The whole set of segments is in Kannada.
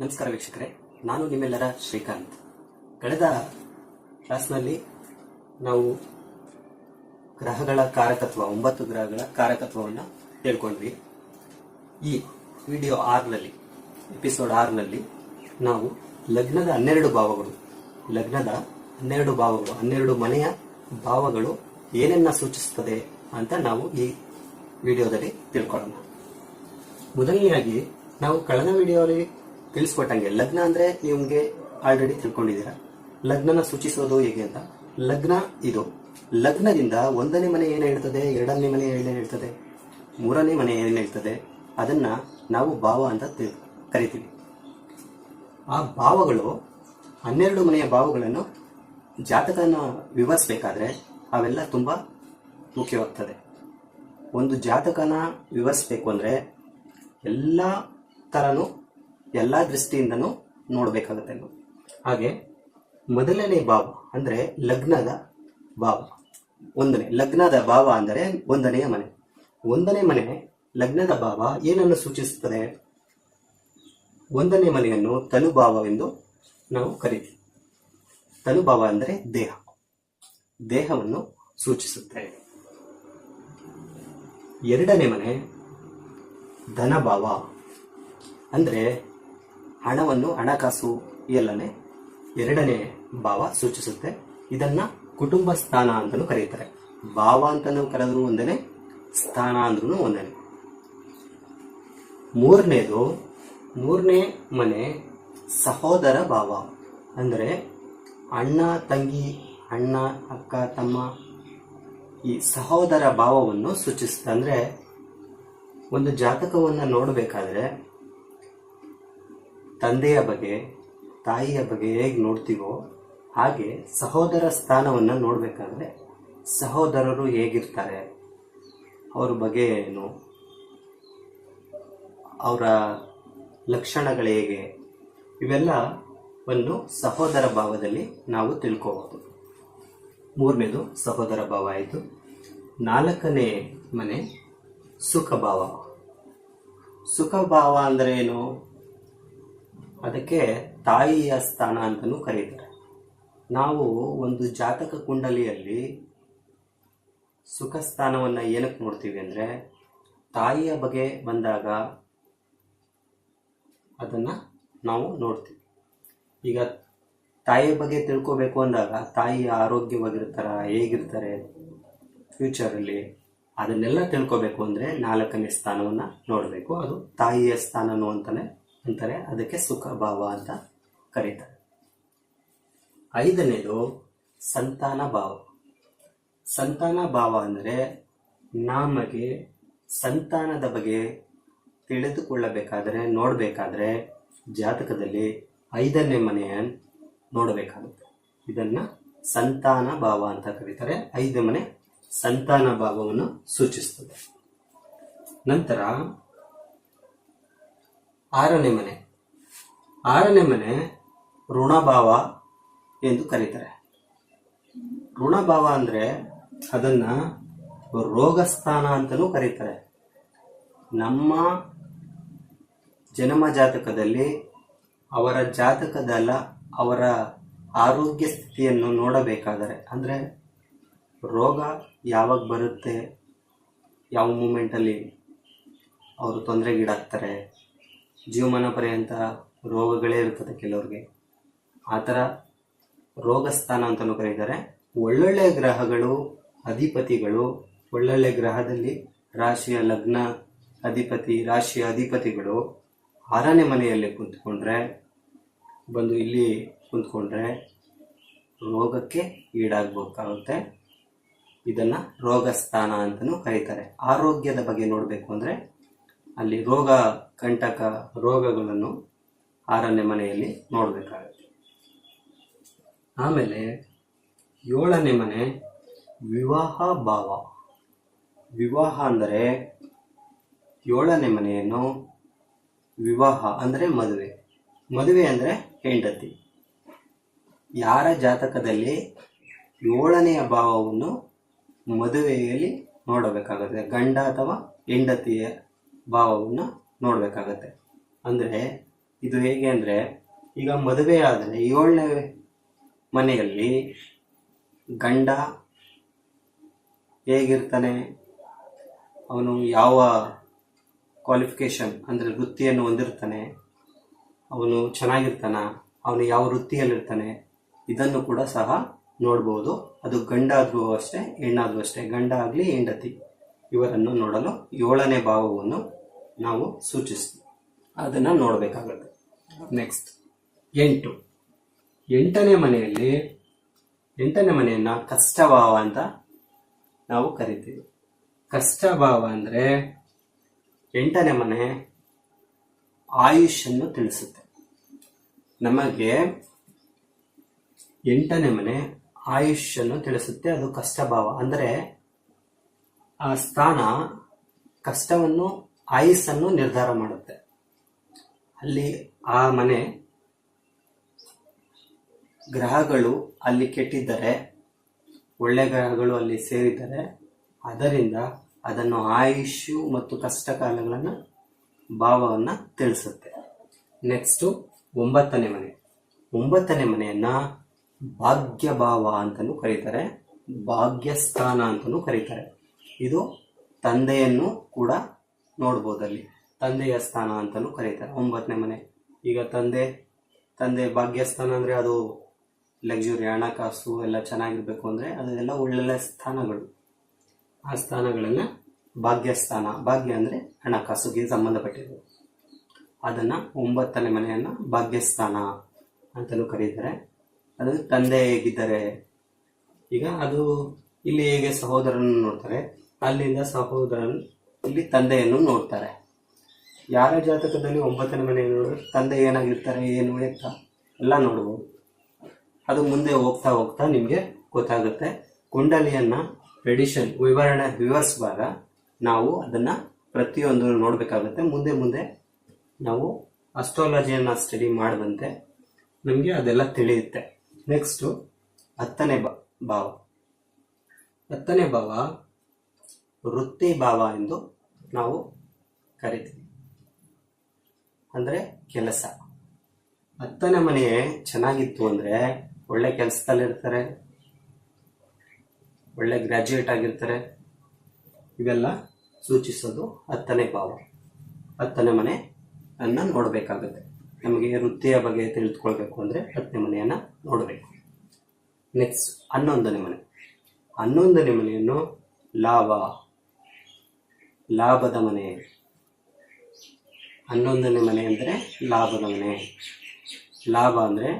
ನಮಸ್ಕಾರ ವೀಕ್ಷಕರೇ, ನಾನು ನಿಮ್ಮೆಲ್ಲರ ಶ್ರೀಕಾಂತ್. ಕಳೆದ ಕ್ಲಾಸ್ನಲ್ಲಿ ನಾವು ಗ್ರಹಗಳ ಕಾರಕತ್ವ, ಒಂಬತ್ತು ಗ್ರಹಗಳ ಕಾರಕತ್ವವನ್ನು ತಿಳ್ಕೊಂಡ್ವಿ ಈ ವಿಡಿಯೋ ಆರ್ನಲ್ಲಿ, ಎಪಿಸೋಡ್ ಆರ್ನಲ್ಲಿ ನಾವು ಲಗ್ನದ ಹನ್ನೆರಡು ಭಾವಗಳು, ಲಗ್ನದ ಹನ್ನೆರಡು ಭಾವಗಳು, ಹನ್ನೆರಡು ಮನೆಯ ಭಾವಗಳು ಏನನ್ನ ಸೂಚಿಸುತ್ತದೆ ಅಂತ ನಾವು ಈ ವಿಡಿಯೋದಲ್ಲಿ ತಿಳ್ಕೊಳ್ಳೋಣ. ಮೊದಲನೆಯಾಗಿ ನಾವು ಕಳೆದ ವಿಡಿಯೋಲಿ ತಿಳಿಸ್ಕೊಟ್ಟಂಗೆ. ಲಗ್ನ ಅಂದ್ರೆ ನಿಮ್ಗೆ ಆಲ್ರೆಡಿ ತಿಳ್ಕೊಂಡಿದ್ದೀರಾ? ಲಗ್ನನ ಸೂಚಿಸೋದು ಹೇಗೆ ಅಂತ? ಲಗ್ನ ಇದು. ಲಗ್ನದಿಂದ ಒಂದನೇ ಮನೆ ಏನ್ ಹೇಳ್ತದೆ? ಎರಡನೇ ಮನೆ ಏನ್ ಹೇಳ್ತದೆ? ಮೂರನೇ ಮನೆ ಏನ್ ಹೇಳ್ತದೆ? ಅದನ್ನ ನಾವು ಭಾವ ಅಂತ ಕರಿತೀವಿ. ಆ ಭಾವಗಳು, ಹನ್ನೆರಡು ಮನೆಯ ಭಾವಗಳನ್ನು ಜಾತಕನ ವಿವರಿಸಬೇಕಾದ್ರೆ ಅವೆಲ್ಲ ತುಂಬಾ ಮುಖ್ಯವಾಗ್ತದೆ. ಒಂದು ಜಾತಕನ ವಿವರಿಸಬೇಕು ಅಂದ್ರೆ ಎಲ್ಲ ಥರನೂ ಎಲ್ಲ ದೃಷ್ಟಿಯಿಂದನೂ ನೋಡಬೇಕಾಗುತ್ತೆ ನಾವು. ಹಾಗೆ ಮೊದಲನೇ ಭಾವ ಅಂದ್ರೆ ಲಗ್ನದ ಭಾವ. ಒಂದನೇ, ಲಗ್ನದ ಭಾವ ಅಂದರೆ ಒಂದನೆಯ ಮನೆ. ಒಂದನೇ ಮನೆ ಲಗ್ನದ ಭಾವ ಏನನ್ನು ಸೂಚಿಸುತ್ತದೆ? ಒಂದನೇ ಮನೆಯನ್ನು ತನುಭಾವವೆಂದು ನಾವು ಕರಿತೀವಿ. ತನುಭಾವ ಅಂದರೆ ದೇಹ. ದೇಹವನ್ನು ಸೂಚಿಸುತ್ತೆ. ಎರಡನೇ ಮನೆ ಧನಭಾವ. ಅಂದ್ರೆ ಹಣವನ್ನು, ಹಣಕಾಸು ಎಲ್ಲನೇ ಎರಡನೇ ಭಾವ ಸೂಚಿಸುತ್ತೆ. ಇದನ್ನ ಕುಟುಂಬ ಸ್ಥಾನ ಅಂತಲೂ ಕರೀತಾರೆ. ಭಾವ ಅಂತಲೂ ಕರೆದ್ರು ಒಂದೇನೆ, ಸ್ಥಾನ ಅಂದ್ರೂ ಒಂದೇನೆ. ಮೂರನೇದು, ಮೂರನೇ ಮನೆ ಸಹೋದರ ಭಾವ. ಅಂದರೆ ಅಣ್ಣ, ತಂಗಿ, ಅಣ್ಣ, ಅಕ್ಕ, ತಮ್ಮ ಈ ಸಹೋದರ ಭಾವವನ್ನು ಸೂಚಿಸುತ್ತೆ. ಅಂದ್ರೆ ಒಂದು ಜಾತಕವನ್ನು ನೋಡಬೇಕಾದ್ರೆ ತಂದೆಯ ಬಗ್ಗೆ, ತಾಯಿಯ ಬಗ್ಗೆ ಹೇಗೆ ನೋಡ್ತೀವೋ ಹಾಗೆ ಸಹೋದರ ಸ್ಥಾನವನ್ನು ನೋಡಬೇಕಾದ್ರೆ ಸಹೋದರರು ಹೇಗಿರ್ತಾರೆ, ಅವ್ರ ಬಗ್ಗೆ ಏನು, ಅವರ ಲಕ್ಷಣಗಳು ಹೇಗೆ, ಇವೆಲ್ಲ ಒಂದು ಸಹೋದರ ಭಾವದಲ್ಲಿ ನಾವು ತಿಳ್ಕೋಬಹುದು. ಮೂರನೇದು ಸಹೋದರ ಭಾವ ಆಯಿತು. ನಾಲ್ಕನೇ ಮನೆ ಸುಖ ಭಾವ ಸುಖ ಭಾವ ಅಂದ್ರೆ ಏನು? ಅದಕ್ಕೆ ತಾಯಿಯ ಸ್ಥಾನ ಅಂತಲೂ ಕರೀತಾರೆ. ನಾವು ಒಂದು ಜಾತಕ ಕುಂಡಲಿಯಲ್ಲಿ ಸುಖ ಸ್ಥಾನವನ್ನು ಏನಕ್ಕೆ ನೋಡ್ತೀವಿ ಅಂದರೆ ತಾಯಿಯ ಬಗ್ಗೆ ಬಂದಾಗ ಅದನ್ನು ನಾವು ನೋಡ್ತೀವಿ. ಈಗ ತಾಯಿಯ ಬಗ್ಗೆ ತಿಳ್ಕೋಬೇಕು ಅಂದಾಗ ತಾಯಿ ಆರೋಗ್ಯವಾಗಿರ್ತಾರ, ಹೇಗಿರ್ತಾರೆ ಫ್ಯೂಚರಲ್ಲಿ ಅದನ್ನೆಲ್ಲ ತಿಳ್ಕೋಬೇಕು ಅಂದರೆ ನಾಲ್ಕನೇ ಸ್ಥಾನವನ್ನು ನೋಡಬೇಕು. ಅದು ತಾಯಿಯ ಸ್ಥಾನನು ಅಂತಾನೆ ಅಂತಾರೆ. ಅದಕ್ಕೆ ಸುಖ ಭಾವ ಅಂತ ಕರೀತಾರೆ. ಐದನೇದು ಸಂತಾನ ಭಾವ. ಸಂತಾನ ಭಾವ ಅಂದರೆ ನಮಗೆ ಸಂತಾನದ ಬಗ್ಗೆ ತಿಳಿದುಕೊಳ್ಳಬೇಕಾದರೆ, ನೋಡಬೇಕಾದ್ರೆ ಜಾತಕದಲ್ಲಿ ಐದನೇ ಮನೆಯ ನೋಡಬೇಕಾಗುತ್ತೆ. ಇದನ್ನ ಸಂತಾನ ಭಾವ ಅಂತ ಕರೀತಾರೆ. ಐದನೇ ಮನೆ ಸಂತಾನ ಭಾವವನ್ನು ಸೂಚಿಸ್ತದೆ. ನಂತರ ಆರನೇ ಮನೆ. ಆರನೇ ಮನೆ ಋಣಭಾವ ಎಂದು ಕರೀತಾರೆ. ಋಣಭಾವ ಅಂದ್ರೆ ಅದನ್ನ ರೋಗಸ್ಥಾನ ಅಂತಲೂ ಕರೀತಾರೆ. ನಮ್ಮ ಜನ್ಮ ಜಾತಕದಲ್ಲಿ ಅವರ ಜಾತಕದಲ್ಲ ಅವರ ಆರೋಗ್ಯ ಸ್ಥಿತಿಯನ್ನು ನೋಡಬೇಕಾದರೆ, ಅಂದರೆ ರೋಗ ಯಾವಾಗ ಬರುತ್ತೆ, ಯಾವ ಮೂಮೆಂಟಲ್ಲಿ ಅವರು ತೊಂದರೆಗೀಡಾಗ್ತಾರೆ ಜೀವಮಾನ ಪರ್ಯಂತ ರೋಗಗಳೇ ಇರ್ತದೆ ಕೆಲವ್ರಿಗೆ. ಆ ಥರ ರೋಗಸ್ಥಾನ ಅಂತಲೂ ಕರೀತಾರೆ. ಒಳ್ಳೊಳ್ಳೆ ಗ್ರಹಗಳು, ಅಧಿಪತಿಗಳು, ಒಳ್ಳೊಳ್ಳೆ ಗ್ರಹದಲ್ಲಿ ರಾಶಿಯ ಲಗ್ನ, ಅಧಿಪತಿ, ರಾಶಿಯ ಅಧಿಪತಿಗಳು ಆರನೇ ಮನೆಯಲ್ಲಿ ಕುಂತ್ಕೊಂಡ್ರೆ, ಬಂದು ಇಲ್ಲಿ ಕುಂತ್ಕೊಂಡ್ರೆ ರೋಗಕ್ಕೆ ಈಡಾಗಬೇಕಾಗುತ್ತೆ. ಇದನ್ನು ರೋಗಸ್ಥಾನ ಅಂತಲೂ ಕರೀತಾರೆ. ಆರೋಗ್ಯದ ಬಗ್ಗೆ ನೋಡಬೇಕು ಅಂದ್ರೆ ಅಲ್ಲಿ ರೋಗ ಕಂಟಕ ರೋಗಗಳನ್ನು ಆರನೇ ಮನೆಯಲ್ಲಿ ನೋಡಬೇಕಾಗುತ್ತೆ. ಆಮೇಲೆ ಏಳನೇ ಮನೆ ವಿವಾಹ ಭಾವ. ವಿವಾಹ ಅಂದರೆ ಏಳನೇ ಮನೆಯನ್ನು ವಿವಾಹ ಅಂದರೆ ಮದುವೆ. ಮದುವೆ ಅಂದರೆ ಹೆಂಡತಿ. ಯಾರ ಜಾತಕದಲ್ಲಿ ಏಳನೆಯ ಭಾವವನ್ನು ಮದುವೆಯಲ್ಲಿ ನೋಡಬೇಕಾಗುತ್ತೆ? ಗಂಡ ಅಥವಾ ಹೆಂಡತಿಯ ಭಾವವನ್ನು ನೋಡಬೇಕಾಗತ್ತೆ. ಅಂದರೆ ಇದು ಹೇಗೆ ಅಂದರೆ, ಈಗ ಮದುವೆ ಆದರೆ ಏಳನೇ ಮನೆಯಲ್ಲಿ ಗಂಡ ಹೇಗಿರ್ತಾನೆ? ಅವನು ಯಾವ ಕ್ವಾಲಿಫಿಕೇಶನ್ ಅಂದರೆ ವೃತ್ತಿಯನ್ನು ಹೊಂದಿರ್ತಾನೆ? ಅವನು ಚೆನ್ನಾಗಿರ್ತಾನ? ಅವನು ಯಾವ ವೃತ್ತಿಯಲ್ಲಿರ್ತಾನೆ? ಇದನ್ನು ಕೂಡ ಸಹ ನೋಡ್ಬೋದು. ಅದು ಗಂಡಾದ್ರೂ ಅಷ್ಟೇ, ಹೆಣ್ಣಾದ್ರೂ ಅಷ್ಟೇ. ಗಂಡ ಆಗಲಿ ಹೆಂಡತಿ. ಇವರನ್ನು ನೋಡಲು ಏಳನೇ ಭಾವವನ್ನು ನಾವು ಸೂಚಿಸ್ತೀವಿ ಅದನ್ನು ನೋಡಬೇಕಾಗುತ್ತೆ. ನೆಕ್ಸ್ಟ್ ಎಂಟು. ಎಂಟನೇ ಮನೆಯಲ್ಲಿ, ಎಂಟನೇ ಮನೆಯನ್ನ ಕಷ್ಟಭಾವ ಅಂತ ನಾವು ಕರಿತೀವಿ. ಕಷ್ಟಭಾವ ಅಂದರೆ ಎಂಟನೇ ಮನೆ ಆಯುಷನ್ನು ತಿಳಿಸುತ್ತೆ. ನಮಗೆ ಎಂಟನೇ ಮನೆ ಆಯುಷನ್ನು ತಿಳಿಸುತ್ತೆ, ಅದು ಕಷ್ಟಭಾವ. ಅಂದರೆ ಆ ಸ್ಥಾನ ಕಷ್ಟವನ್ನು, ಆಯಸ್ಸನ್ನು ನಿರ್ಧಾರ ಮಾಡುತ್ತೆ. ಅಲ್ಲಿ ಆ ಮನೆ ಗ್ರಹಗಳು ಅಲ್ಲಿ ಕೆಟ್ಟಿದ್ದರೆ, ಒಳ್ಳೆ ಗ್ರಹಗಳು ಅಲ್ಲಿ ಸೇರಿದ್ದರೆ, ಅದರಿಂದ ಅದನ್ನು ಆಯುಷ್ಯು ಮತ್ತು ಕಷ್ಟ ಕಾಲಗಳನ್ನು ಭಾವವನ್ನು ತಿಳಿಸುತ್ತೆ. ನೆಕ್ಸ್ಟು ಒಂಬತ್ತನೇ ಮನೆ. ಒಂಬತ್ತನೇ ಮನೆಯನ್ನ ಭಾಗ್ಯ ಭಾವ ಅಂತಲೂ ಕರೀತಾರೆ. ಭಾಗ್ಯಸ್ಥಾನ ಅಂತಲೂ ಕರೀತಾರೆ. ಇದು ತಂದೆಯನ್ನು ಕೂಡ ನೋಡ್ಬೋದು ಅಲ್ಲಿ ತಂದೆಯ ಸ್ಥಾನ ಅಂತಲೂ ಕರೀತಾರೆ. ಒಂಬತ್ತನೇ ಮನೆ. ಈಗ ತಂದೆ ತಂದೆ ಭಾಗ್ಯಸ್ಥಾನ ಅಂದರೆ ಅದು ಲಕ್ಸುರಿ ಹಣಕಾಸು ಎಲ್ಲ ಚೆನ್ನಾಗಿರ್ಬೇಕು ಅಂದರೆ ಅದೆಲ್ಲ ಒಳ್ಳೊಳ್ಳೆ ಸ್ಥಾನಗಳು. ಆ ಸ್ಥಾನಗಳನ್ನು ಭಾಗ್ಯಸ್ಥಾನ, ಭಾಗ್ಯ ಅಂದರೆ ಹಣಕಾಸುಗೆ ಸಂಬಂಧಪಟ್ಟಿದ್ದು. ಅದನ್ನು ಒಂಬತ್ತನೇ ಮನೆಯನ್ನು ಭಾಗ್ಯಸ್ಥಾನ ಅಂತಲೂ ಕರೀತಾರೆ. ಅದು ತಂದೆ ಹೇಗಿದ್ದಾರೆ, ಈಗ ಅದು ಇಲ್ಲಿ ಹೇಗೆ ಸಹೋದರನ್ನು ನೋಡ್ತಾರೆ ಅಲ್ಲಿಂದ ಸಹೋದರನ್ ಇಲ್ಲಿ ತಂದೆಯನ್ನು ನೋಡ್ತಾರೆ. ಯಾರ ಜಾತಕದಲ್ಲಿ ಒಂಬತ್ತನೇ ಮನೆ ನೋಡಿದ್ರೆ ತಂದೆ ಏನಾಗಿರ್ತಾರೆ, ಏನು ಎತ್ತ ಎಲ್ಲ ನೋಡ್ಬೋದು. ಅದು ಮುಂದೆ ಹೋಗ್ತಾ ಹೋಗ್ತಾ ನಿಮಗೆ ಗೊತ್ತಾಗುತ್ತೆ. ಕುಂಡಲಿಯನ್ನ ಟ್ರೆಡಿಷನ್ ವಿವರಣೆ ವಿವರಿಸುವಾಗ ನಾವು ಅದನ್ನ ಪ್ರತಿಯೊಂದು ನೋಡಬೇಕಾಗುತ್ತೆ. ಮುಂದೆ ಮುಂದೆ ನಾವು ಅಸ್ಟ್ರಾಲಜಿಯನ್ನು ಸ್ಟಡಿ ಮಾಡಿದಂತೆ ನಮಗೆ ಅದೆಲ್ಲ ತಿಳಿಯುತ್ತೆ. ನೆಕ್ಸ್ಟು ಹತ್ತನೇ ಭಾವ. ಹತ್ತನೇ ಭಾವ ವೃತ್ತಿ ಭಾವ ಎಂದು ನಾವು ಕರಿತೀವಿ. ಅಂದರೆ ಕೆಲಸ. ಹತ್ತನೇ ಮನೆ ಚೆನ್ನಾಗಿತ್ತು ಅಂದರೆ ಒಳ್ಳೆ ಕೆಲಸದಲ್ಲಿರ್ತಾರೆ ಒಳ್ಳೆ ಗ್ರ್ಯಾಜುಯೇಟ್ ಆಗಿರ್ತಾರೆ. ಇವೆಲ್ಲ ಸೂಚಿಸೋದು ಹತ್ತನೇ ಭಾವ. ಹತ್ತನೇ ಮನೆ ಅನ್ನು ನೋಡಬೇಕಾಗುತ್ತೆ. ನಮಗೆ ವೃತ್ತಿಯ ಬಗ್ಗೆ ತಿಳಿದುಕೊಳ್ಬೇಕು ಅಂದರೆ ಹತ್ತನೇ ಮನೆಯನ್ನು ನೋಡಬೇಕು. ನೆಕ್ಸ್ಟ್ ಹನ್ನೊಂದನೇ ಮನೆ. ಹನ್ನೊಂದನೇ ಮನೆಯನ್ನು ಲಾಭ ಲಾಭದ ಮನೆ. ಹನ್ನೊಂದನೇ ಮನೆ ಅಂದರೆ ಲಾಭದ ಮನೆ. ಲಾಭ ಅಂದರೆ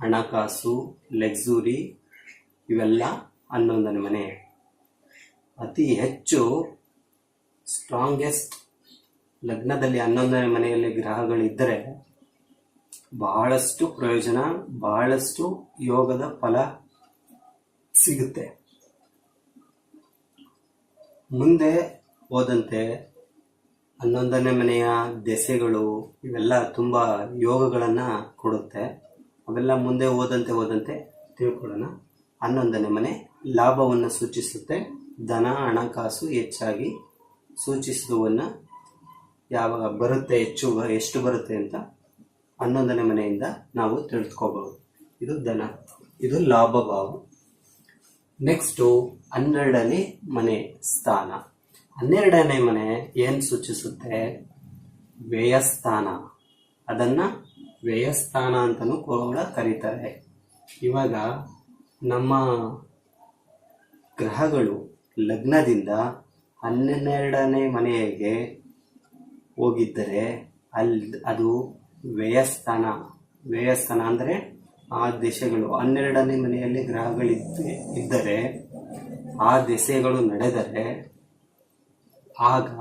ಹಣಕಾಸು ಲೆಕ್ಸುರಿ ಇವೆಲ್ಲ ಹನ್ನೊಂದನೇ ಮನೆ. ಅತಿ ಹೆಚ್ಚು ಸ್ಟ್ರಾಂಗೆಸ್ಟ್ ಲಗ್ನದಲ್ಲಿ ಹನ್ನೊಂದನೇ ಮನೆಯಲ್ಲಿ ಗ್ರಹಗಳಿದ್ದರೆ ಬಹಳಷ್ಟು ಪ್ರಯೋಜನ, ಬಹಳಷ್ಟು ಯೋಗದ ಫಲ ಸಿಗುತ್ತೆ. ಮುಂದೆ ಹೋದಂತೆ ಹನ್ನೊಂದನೇ ಮನೆಯ ದೆಸೆಗಳು ಇವೆಲ್ಲ ತುಂಬ ಯೋಗಗಳನ್ನು ಕೊಡುತ್ತೆ. ಅವೆಲ್ಲ ಮುಂದೆ ಹೋದಂತೆ ಹೋದಂತೆ ತಿಳ್ಕೊಳ್ಳೋಣ. ಹನ್ನೊಂದನೇ ಮನೆ ಲಾಭವನ್ನು ಸೂಚಿಸುತ್ತೆ. ಧನ, ಹಣಕಾಸು ಹೆಚ್ಚಾಗಿ ಸೂಚಿಸುವನ್ನ ಯಾವಾಗ ಬರುತ್ತೆ, ಹೆಚ್ಚು ಎಷ್ಟು ಬರುತ್ತೆ ಅಂತ ಹನ್ನೊಂದನೇ ಮನೆಯಿಂದ ನಾವು ತಿಳಿದುಕೋಬಹುದು ಇದು ಧನ, ಇದು ಲಾಭ ಭಾವ ನೆಕ್ಸ್ಟು ಹನ್ನೆರಡನೇ ಮನೆ ಸ್ಥಾನ. ಹನ್ನೆರಡನೇ ಮನೆ ಏನು ಸೂಚಿಸುತ್ತೆ? ವ್ಯಯಸ್ಥಾನ. ಅದನ್ನ ವ್ಯಯಸ್ಥಾನ ಅಂತಲೂ ಕೂಡ ಕರೀತಾರೆ. ಇವಾಗ ನಮ್ಮ ಗ್ರಹಗಳು ಲಗ್ನದಿಂದ ಹನ್ನೆರಡನೇ ಮನೆಗೆ ಹೋಗಿದ್ದರೆ ಅಲ್ಲಿ ಅದು ವ್ಯಯಸ್ಥಾನ. ವ್ಯಯಸ್ಥಾನ ಅಂದರೆ ಆ ದೇಶಗಳು ಹನ್ನೆರಡನೇ ಮನೆಯಲ್ಲಿ ಗ್ರಹಗಳಿದ್ದ, ಇದ್ದರೆ ಆ ದೆಸೆಗಳು ನಡೆದರೆ ಆಗ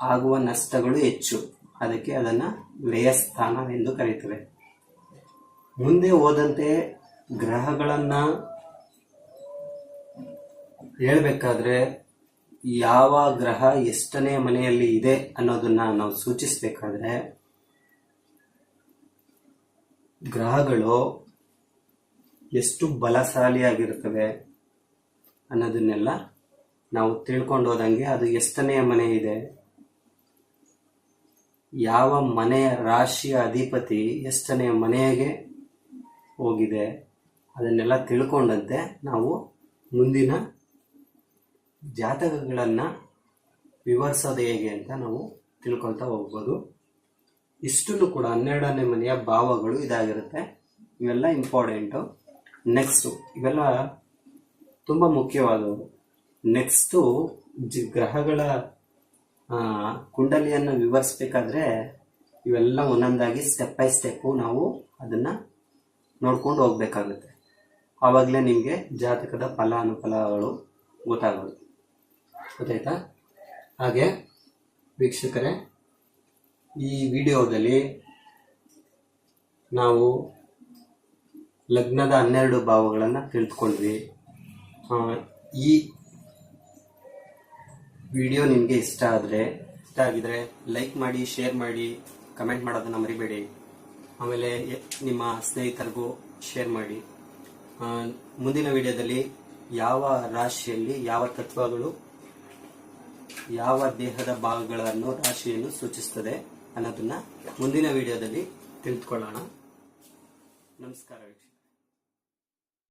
ಆಗುವ ನಷ್ಟಗಳು ಹೆಚ್ಚು. ಅದಕ್ಕೆ ಅದನ್ನು ವ್ಯಯಸ್ಥಾನ ಎಂದು ಕರೀತೇವೆ. ಮುಂದೆ ಹೋದಂತೆ ಗ್ರಹಗಳನ್ನು ಹೇಳಬೇಕಾದ್ರೆ ಯಾವ ಗ್ರಹ ಎಷ್ಟನೇ ಮನೆಯಲ್ಲಿ ಇದೆ ಅನ್ನೋದನ್ನ ನಾವು ಸೂಚಿಸಬೇಕಾದ್ರೆ ಗ್ರಹಗಳು ಎಷ್ಟು ಬಲಶಾಲಿಯಾಗಿರುತ್ತವೆ ಅನ್ನೋದನ್ನೆಲ್ಲ ನಾವು ತಿಳ್ಕೊಂಡು ಹೋದಂಗೆ ಅದು ಎಷ್ಟನೆಯ ಮನೆ ಇದೆ? ಯಾವ ಮನೆಯ ರಾಶಿಯ ಅಧಿಪತಿ ಎಷ್ಟನೆಯ ಮನೆಗೆ ಹೋಗಿದೆ? ಅದನ್ನೆಲ್ಲ ತಿಳ್ಕೊಂಡಂತೆ ನಾವು ಮುಂದಿನ ಜಾತಕಗಳನ್ನು ವಿವರಿಸೋದು ಹೇಗೆ ಅಂತ ನಾವು ತಿಳ್ಕೊಳ್ತಾ ಹೋಗ್ಬೋದು. ಇಷ್ಟನ್ನು ಕೂಡ ಹನ್ನೆರಡನೇ ಮನೆಯ ಭಾವಗಳು ಇದಾಗಿರುತ್ತೆ. ಇವೆಲ್ಲ ಇಂಪಾರ್ಟೆಂಟು ನೆಕ್ಸ್ಟು ಇವೆಲ್ಲ ತುಂಬ ಮುಖ್ಯವಾದವು ನೆಕ್ಸ್ಟು ಜಿ ಗ್ರಹಗಳ ಕುಂಡಲಿಯನ್ನು ವಿವರಿಸ್ಬೇಕಾದ್ರೆ ಇವೆಲ್ಲ ಒಂದೊಂದಾಗಿ ಸ್ಟೆಪ್ ಬೈ ಸ್ಟೆಪ್ಪು ನಾವು ಅದನ್ನು ನೋಡ್ಕೊಂಡು ಹೋಗ್ಬೇಕಾಗುತ್ತೆ. ಆವಾಗಲೇ ನಿಮಗೆ ಜಾತಕದ ಫಲ ಅನುಫಲಗಳು ಗೊತ್ತಾಗೋದು. ಗೊತ್ತಾಯ್ತಾ? ಹಾಗೆ ವೀಕ್ಷಕರೇ, ಈ ವಿಡಿಯೋದಲ್ಲಿ ನಾವು ಲಗ್ನದ ಹನ್ನೆರಡು ಭಾವಗಳನ್ನು ತಿಳಿದುಕೊಂಡ್ವಿ. ಈ ವಿಡಿಯೋ ನಿಮಗೆ ಇಷ್ಟ ಆದರೆ ಇಷ್ಟ ಆಗಿದ್ರೆ ಲೈಕ್ ಮಾಡಿ ಶೇರ್ ಮಾಡಿ ಕಮೆಂಟ್ ಮಾಡೋದನ್ನು ಮರಿಬೇಡಿ. ಆಮೇಲೆ ನಿಮ್ಮ ಸ್ನೇಹಿತರಿಗೂ ಶೇರ್ ಮಾಡಿ. ಮುಂದಿನ ವಿಡಿಯೋದಲ್ಲಿ ಯಾವ ರಾಶಿಯಲ್ಲಿ ಯಾವ ತತ್ವಗಳು, ಯಾವ ದೇಹದ ಭಾಗಗಳನ್ನು ರಾಶಿಯನ್ನು ಸೂಚಿಸ್ತದೆ ಅನ್ನೋದನ್ನ ಮುಂದಿನ ವಿಡಿಯೋದಲ್ಲಿ ತಿಳಿದುಕೊಳ್ಳೋಣ. ನಮಸ್ಕಾರ